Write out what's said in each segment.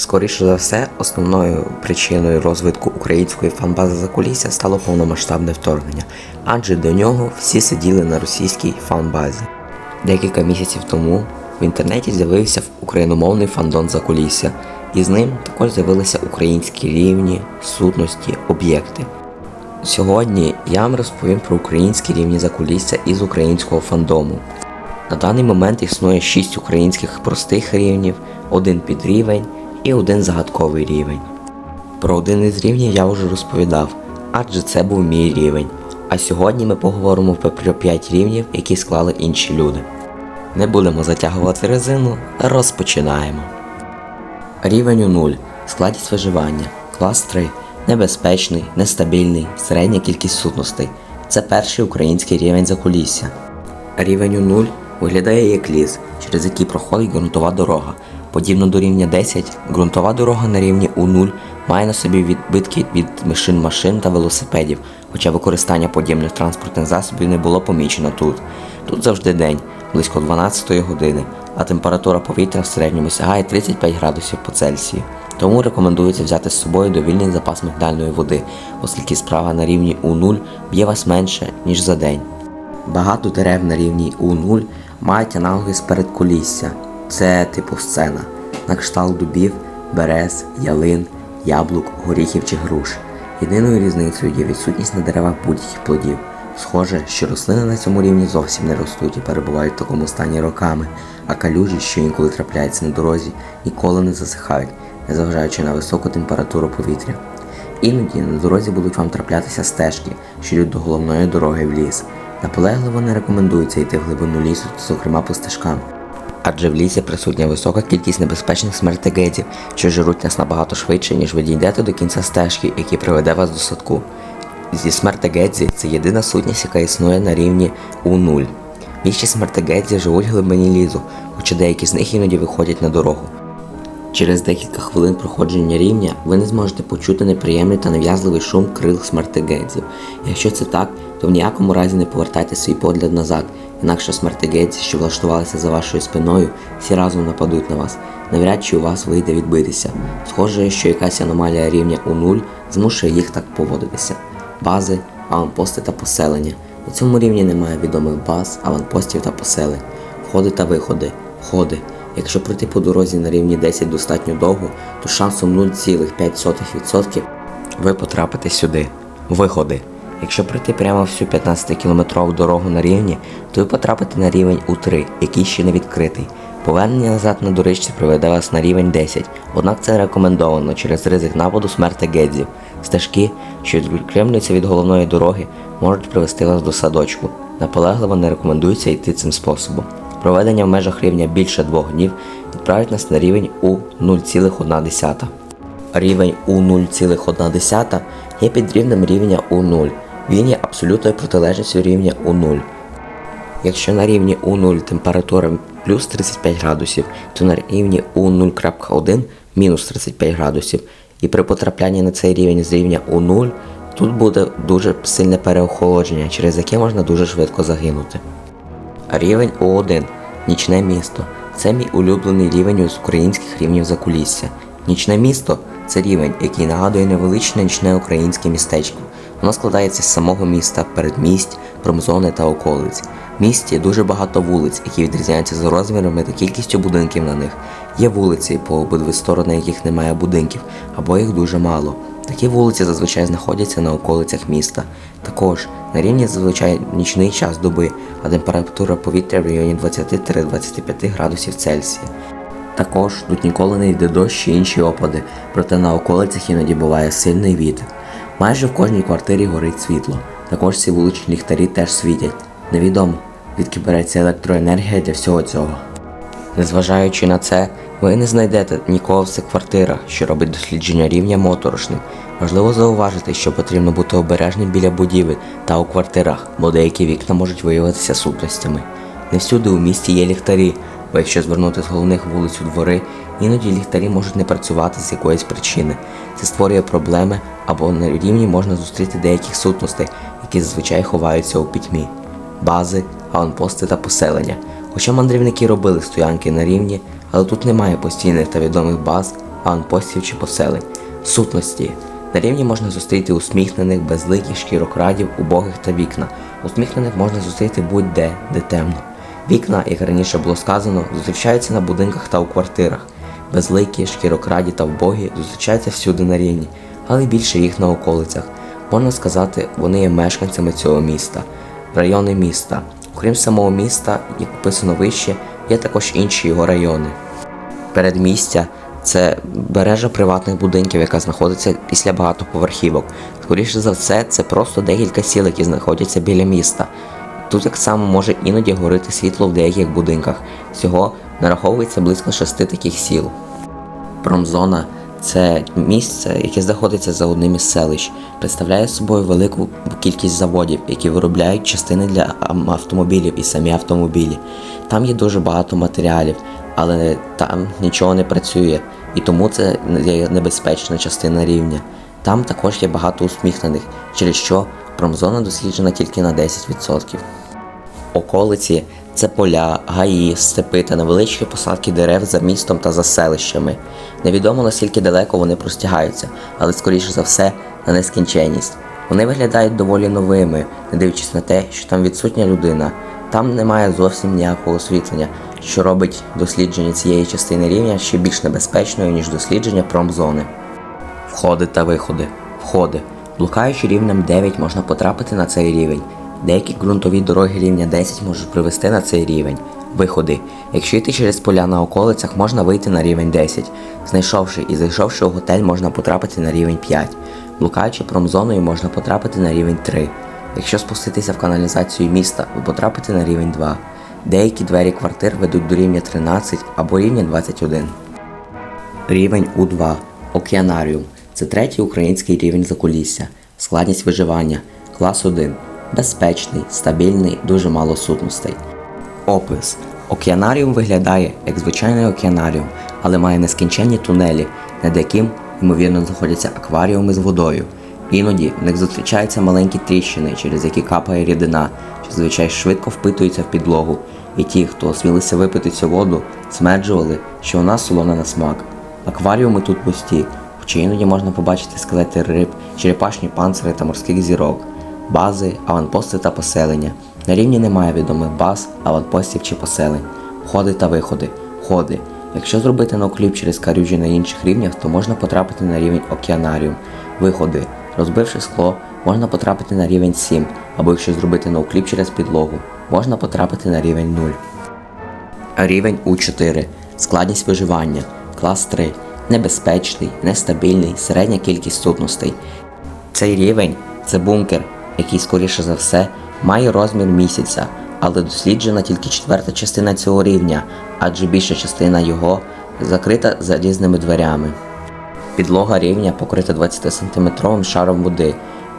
Скоріше за все, основною причиною розвитку української фанбази закулісся стало повномасштабне вторгнення, адже до нього всі сиділи на російській фанбазі. Декілька місяців тому в інтернеті з'явився україномовний фандон закулісся, і з ним також з'явилися українські рівні, сутності, об'єкти. Сьогодні я вам розповім про українські рівні закулісся із українського фандому. На даний момент існує 6 українських простих рівнів, один підрівень і один загадковий рівень. Про один із рівнів я вже розповідав, адже це був мій рівень. А сьогодні ми поговоримо про 5 рівнів, які склали інші люди. Не будемо затягувати резину, розпочинаємо. Рівень у 0. Складність виживання. Клас 3. Небезпечний, нестабільний, середня кількість сутностей. Це перший український рівень закулісся. Рівень у 0 виглядає як ліс, через який проходить ґрунтова дорога. Подібно до рівня 10, ґрунтова дорога на рівні у 0 має на собі відбитки від машин машин та велосипедів, хоча використання подібних транспортних засобів не було помічено тут. Тут завжди день, близько 12 години, а температура повітря в середньому сягає 35 градусів по Цельсію. Тому рекомендується взяти з собою довільний запас мигдальної води, оскільки справа на рівні У0 б'є вас менше, ніж за день. Багато дерев на рівні У0 мають аналоги з передколісся. Це типу сцена, на кшталт дубів, берез, ялин, яблук, горіхів чи груш. Єдиною різницею є відсутність на деревах будь-яких плодів. Схоже, що рослини на цьому рівні зовсім не ростуть і перебувають в такому стані роками, а калюжі, що інколи трапляються на дорозі, ніколи не засихають, незважаючи на високу температуру повітря. Іноді на дорозі будуть вам траплятися стежки, що йдуть до головної дороги в ліс. Наполегливо не рекомендується йти в глибину лісу, зокрема по стежкам. Адже в лісі присутня висока кількість небезпечних смертегедів, що жируть нас набагато швидше, ніж ви дійдете до кінця стежки, який приведе вас до садку. Зі смертегедзі це єдина сутність, яка існує на рівні У0. Більшість смертегедзі живуть в глибині лізу, хоча деякі з них іноді виходять на дорогу. Через декілька хвилин проходження рівня ви не зможете почути неприємний та нав'язливий шум крил смертегедзів. Якщо це так, то в ніякому разі не повертайте свій погляд назад, інакше смертегедзі, що влаштувалися за вашою спиною, всі разом нападуть на вас. Навряд чи у вас вийде відбитися. Схоже, що якась аномалія рівня у нуль змушує їх так поводитися. Бази, аванпости та поселення. На цьому рівні немає відомих баз, аванпостів та поселень. Входи та виходи. Входи. Якщо пройти по дорозі на рівні 10 достатньо довго, то шансом 0,5% ви потрапите сюди. Виходи. Якщо пройти прямо всю 15-кілометрову дорогу на рівні, то ви потрапите на рівень У3, який ще не відкритий. Повернення назад на доріжці приведе вас на рівень 10, однак це рекомендовано через ризик нападу смерти гедзів. Стежки, що відкремлюються від головної дороги, можуть привести вас до садочку. Наполегливо не рекомендується йти цим способом. Проведення в межах рівня більше двох днів відправить нас на рівень У 0,1. Рівень У 0,1 є підрівнем рівня У 0. Він є абсолютною протилежністю рівня У 0. Якщо на рівні У 0 температура плюс 35 градусів, то на рівні У 0.1 мінус 35 градусів. І при потраплянні на цей рівень з рівня У 0 тут буде дуже сильне переохолодження, через яке можна дуже швидко загинути. Рівень У1 нічне місто. Це мій улюблений рівень з українських рівнів закулісся. Нічне місто це рівень, який нагадує невеличне нічне українське містечко. Воно складається з самого міста, передмість, промзони та околиць. В місті дуже багато вулиць, які відрізняються за розмірами та кількістю будинків на них. Є вулиці, по обидві сторони яких немає будинків, або їх дуже мало. Такі вулиці зазвичай знаходяться на околицях міста. Також на рівні зазвичай нічний час доби, а температура повітря в районі 20-25 градусів Цельсія. Також тут ніколи не йде дощ чи інші опади, проте на околицях іноді буває сильний вітер. Майже в кожній квартирі горить світло. Також ці вуличні ліхтарі теж світять. Невідомо, звідки береться електроенергія для всього цього. Незважаючи на це, ви не знайдете нікого в цих квартирах, що робить дослідження рівня моторошним. Важливо зауважити, що потрібно бути обережним біля будівель та у квартирах, бо деякі вікна можуть виявитися сутностями. Не всюди у місті є ліхтарі, бо якщо звернути з головних вулиць у двори, іноді ліхтарі можуть не працювати з якоїсь причини. Це створює проблеми або на рівні можна зустріти деяких сутностей, які зазвичай ховаються у пітьмі. Бази, аванпости та поселення. Хоча мандрівники робили стоянки на рівні, але тут немає постійних та відомих баз, аванпостів чи поселень. Сутності. На рівні можна зустріти усміхнених, безликих шкірокрадів, убогих та вікна. Усміхнених можна зустріти будь-де, де темно. Вікна, як раніше було сказано, зустрічаються на будинках та у квартирах. Безликі, шкірокраді та вбогі зустрічаються всюди на рівні, але більше їх на околицях. Можна сказати, вони є мешканцями цього міста, райони міста. Крім самого міста, як описано вище, є також інші його райони. Передмістя це бережа приватних будинків, яка знаходиться після багатоповерхівок. Скоріше за все, це просто декілька сіл, які знаходяться біля міста. Тут так само може іноді горити світло в деяких будинках. Всього нараховується близько шести таких сіл. Промзона це місце, яке знаходиться за одним із селищ, представляє собою велику кількість заводів, які виробляють частини для автомобілів і самі автомобілі. Там є дуже багато матеріалів, але там нічого не працює, і тому це є небезпечна частина рівня. Там також є багато усміхнених, через що промзона досліджена тільки на 10%. Околиці це поля, гаї, степи та невеличкі посадки дерев за містом та за селищами. Невідомо наскільки далеко вони простягаються, але скоріше за все на нескінченність. Вони виглядають доволі новими, не дивлячись на те, що там відсутня людина. Там немає зовсім ніякого освітлення, що робить дослідження цієї частини рівня ще більш небезпечною, ніж дослідження промзони. Входи та виходи. Входи. Блукаючи рівнем 9 можна потрапити на цей рівень. Деякі ґрунтові дороги рівня 10 можуть привести на цей рівень. Виходи. Якщо йти через поля на околицях, можна вийти на рівень 10. Знайшовши і зайшовши у готель, можна потрапити на рівень 5. Блукаючи промзоною, можна потрапити на рівень 3. Якщо спуститися в каналізацію міста, ви потрапите на рівень 2. Деякі двері квартир ведуть до рівня 13 або рівня 21. Рівень У2 Океанаріум. Це третій український рівень закулісся. Складність виживання. Клас 1. Безпечний, стабільний, дуже мало сутностей. Опис. Океанаріум виглядає як звичайний океанаріум, але має нескінченні тунелі, над яким, ймовірно, знаходяться акваріуми з водою. Іноді в них зустрічаються маленькі тріщини, через які капає рідина, що зазвичай швидко впитується в підлогу, і ті, хто осмілився випити цю воду, стверджували, що вона солона на смак. Акваріуми тут пусті, хоча іноді можна побачити скелети риб, черепашні панцири та морських зірок, бази, аванпости та поселення. На рівні немає відомих баз, аванпостів чи поселень. Входи та виходи. Входи. Якщо зробити нокліп через карюжі на інших рівнях, то можна потрапити на рівень океанаріум. Виходи. Розбивши скло, можна потрапити на рівень 7, або якщо зробити ноукліп через підлогу, можна потрапити на рівень 0. Рівень У4. Складність виживання. Клас 3. Небезпечний, нестабільний, середня кількість сутностей. Цей рівень це бункер, який, скоріше за все, має розмір місяця, але досліджена тільки четверта частина цього рівня, адже більша частина його закрита залізними дверями. Підлога рівня покрита 20-сантиметровим шаром води,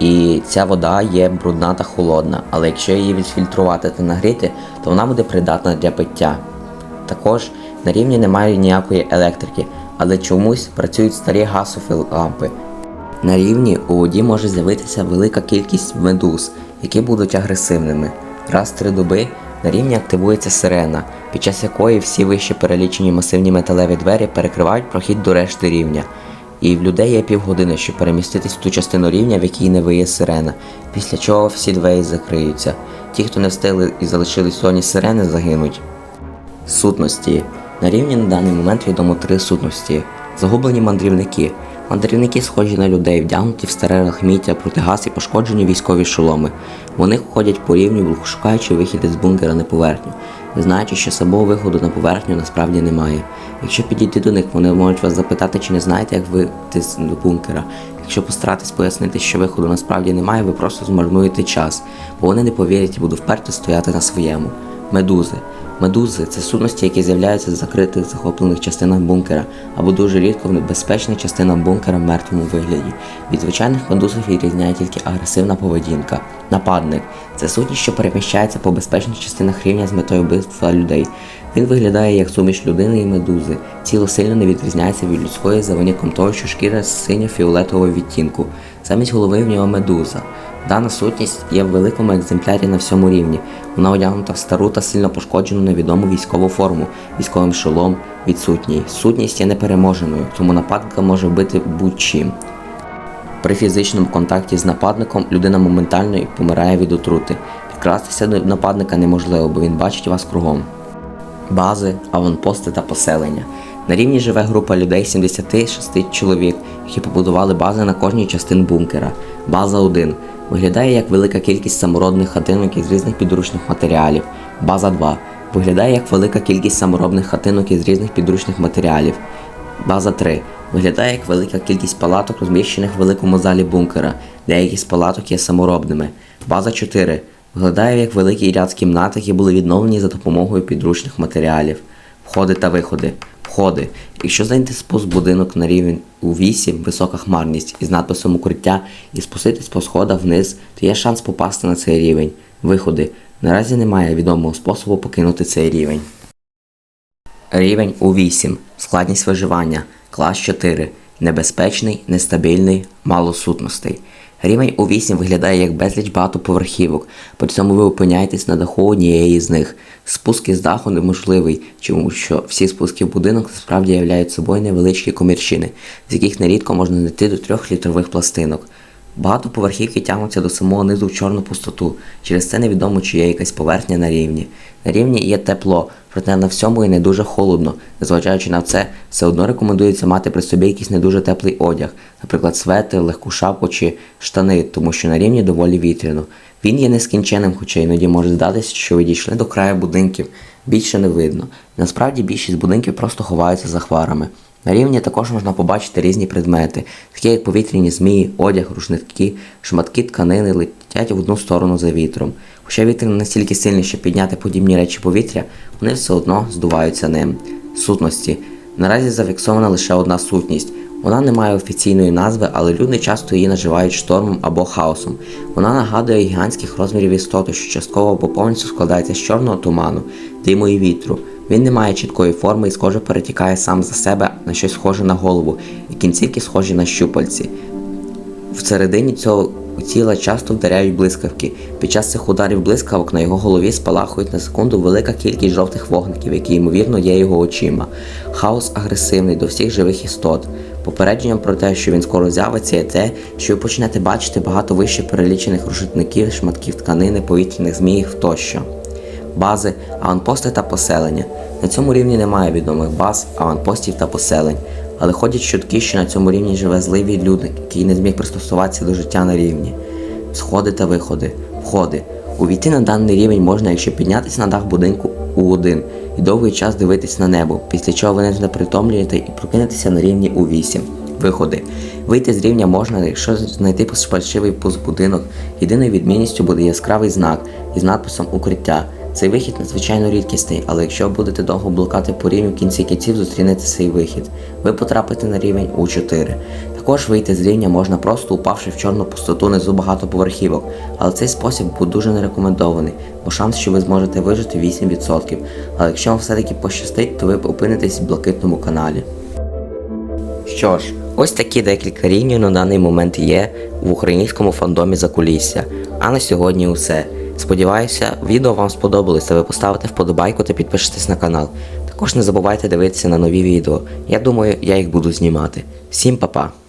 і ця вода є брудна та холодна, але якщо її відфільтрувати та нагріти, то вона буде придатна для пиття. Також на рівні немає ніякої електрики, але чомусь працюють старі газові лампи. На рівні у воді може з'явитися велика кількість медуз, які будуть агресивними. Раз три доби на рівні активується сирена, під час якої всі вище перелічені масивні металеві двері перекривають прохід до решти рівня. І в людей є півгодини, щоб переміститись в ту частину рівня, в якій не виє сирена, після чого всі двері закриються. Ті, хто не встигли і залишились в зоні сирени, загинуть. Сутності. На рівні на даний момент відомо три сутності. Загублені мандрівники. Мандрівники схожі на людей, вдягнуті в старе лахміття, протигаз і пошкоджені військові шоломи. Вони ходять по рівню, шукаючи вихід із бункера на поверхню, знаючи, що самого виходу на поверхню насправді немає. Якщо підійти до них, вони можуть вас запитати, чи не знаєте, як вийти з бункера. Якщо постаратись пояснити, що виходу насправді немає, ви просто змарнуєте час, бо вони не повірять і будуть вперто стояти на своєму. Медузи. Медузи це сутності, які з'являються з закритих захоплених частинах бункера або дуже рідко в небезпечних частинах бункера в мертвому вигляді. Від звичайних медуз відрізняє тільки агресивна поведінка. Нападник це сутність, що переміщається по безпечних частинах рівня з метою вбивства людей. Він виглядає як суміш людини і медузи. Тіло сильно не відрізняється від людської за винятком того, що шкіра синьо-фіолетового відтінку. Замість голови в нього медуза. Дана сутність є в великому екземплярі на всьому рівні. Вона одягнута в стару та сильно пошкоджену невідому військову форму, військовим шолом відсутній. Сутність є непереможеною, тому нападника може вбити будь-чим. При фізичному контакті з нападником людина моментально помирає від отрути. Підкрастися до нападника неможливо, бо він бачить вас кругом. Бази, аванпости та поселення. На рівні живе група людей 76 чоловік, які побудували бази на кожній частин бункера. База 1 виглядає як велика кількість саморобних хатинок із різних підручних матеріалів. База 2 виглядає як велика кількість саморобних хатинок із різних підручних матеріалів. База 3 виглядає як велика кількість палаток, розміщених в великому залі бункера. Деякі з палаток є саморобними. База 4 виглядає як великий ряд кімнат, які були відновлені за допомогою підручних матеріалів. Входи та виходи. Входи. Якщо знайти спуск будинок на рівень у 8, висока хмарність із надписом укриття і спуститись по сходах вниз, то є шанс попасти на цей рівень. Виходи. Наразі немає відомого способу покинути цей рівень. Рівень у 8. Складність виживання. Клас 4. Небезпечний, нестабільний, мало сутностей. Рівень у 8 виглядає як безліч багатоповерхівок, при цьому ви опиняєтесь на даху однієї з них. Спуски з даху неможливий, тому що всі спуски в будинок справді являють собою невеличкі комірчини, з яких нерідко можна знайти до 3 літрових пластинок. Багатоповерхівки тягнуться до самого низу в чорну пустоту, через це невідомо, чи є якась поверхня на рівні. На рівні є тепло, проте на всьому і не дуже холодно. Незважаючи на це, все одно рекомендується мати при собі якийсь не дуже теплий одяг, наприклад, свети, легку шапку чи штани, тому що на рівні доволі вітряно. Він є нескінченним, хоча іноді може здатися, що ви дійшли до краю будинків. Більше не видно. Насправді більшість будинків просто ховаються за хварами. На рівні також можна побачити різні предмети, такі як повітряні змії, одяг, рушники, шматки тканини летять в одну сторону за вітром. Хоча вітер не настільки сильний, щоб підняти подібні речі повітря, вони все одно здуваються ним. Сутності. Наразі зафіксована лише одна сутність. Вона не має офіційної назви, але люди часто її називають штормом або хаосом. Вона нагадує гігантських розмірів істоту, що частково або повністю складається з чорного туману, диму і вітру. Він не має чіткої форми і схоже перетікає сам за себе на щось схоже на голову, і кінцівки схожі на щупальці. Всередині цього тіла часто вдаряють блискавки. Під час цих ударів блискавок на його голові спалахують на секунду велика кількість жовтих вогників, які ймовірно є його очима. Хаос агресивний до всіх живих істот. Попередженням про те, що він скоро з'явиться, є те, що ви почнете бачити багато вище перелічених рушитників, шматків тканини, повітряних зміїв тощо. Бази, аванпости та поселення. На цьому рівні немає відомих баз, аванпостів та поселень, але ходять чутки, що на цьому рівні живе злий відлюдник, який не зміг пристосуватися до життя на рівні. Сходи та виходи, входи. Увійти на даний рівень можна, якщо піднятися на дах будинку у 1 і довгий час дивитись на небо, після чого ви не знепритомлюєте і прокинетеся на рівні у 8. Виходи. Вийти з рівня можна, якщо знайти фальшивий пустбудинок. Єдиною відмінністю буде яскравий знак із надписом Укриття. Цей вихід надзвичайно рідкісний, але якщо будете довго блукати по рівню в кінці кінців, зустрінете цей вихід. Ви потрапите на рівень у 4. Також вийти з рівня можна просто упавши в чорну пустоту низу багатоповерхівок, але цей спосіб був дуже не рекомендований, бо шанс, що ви зможете вижити 8%. Але якщо вам все-таки пощастить, то ви опинитесь в блакитному каналі. Що ж, ось такі декілька рівнів на даний момент є в українському фандомі Закулісся. А на сьогодні усе. Сподіваюся, відео вам сподобалось, та ви поставите вподобайку та підпишетесь на канал. Також не забувайте дивитися на нові відео. Я думаю, я їх буду знімати. Всім па-па!